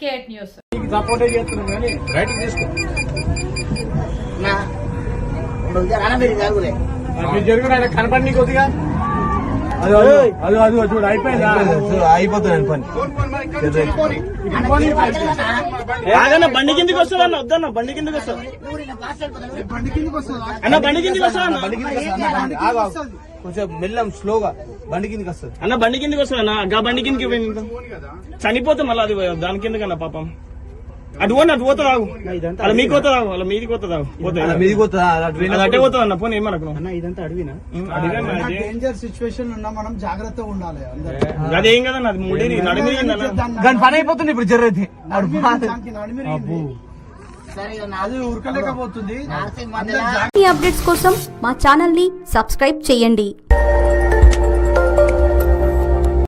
Fake news. నీకు సపోర్టే చేస్తున్నాం కానీ రైట్ తీసుకో. నా రెండు అన్న మీరు జరుగులే మీరు జరుగున? ఆయన కనపడి కొద్దిగా? అయిపోతుంది బండి కిందికి వస్తుంది అన్న? వద్దన్న బండి కిందికి వస్తా. అన్న బండి కిందికి వస్తా. కొంచెం మెల్లం స్లోగా. బండి కిందకి వస్తుంది. అన్న బండి కిందికి వస్తా అన్న. గా బండి కిందికి పోయింది చనిపోతే మళ్ళీ అది దాని కిందకన్నా పాపం. అటు పోనీ అటు పోతుంది ఆగు అలా మీకు పోతుంది ఆగు అలా మీదికి ఆగు పోతుంది అలా మీదికి అటు పోయినప్పుడు- పోతుంది అన్న పోనీ ఏమనకు అన్న ఇదంతా అడవినా. డేంజర్ సిచ్యువేషన్ ఉన్నా మనం జాగ్రత్తగా ఉండాలి అందరూ. అదేం కదన్న అది ముడి నడిమి దాని పని అయిపోతుంది ఇప్పుడు జర్రైతే ఈ అప్డేట్స్ కోసం మా ఛానల్ని సబ్స్క్రైబ్ చేయండి.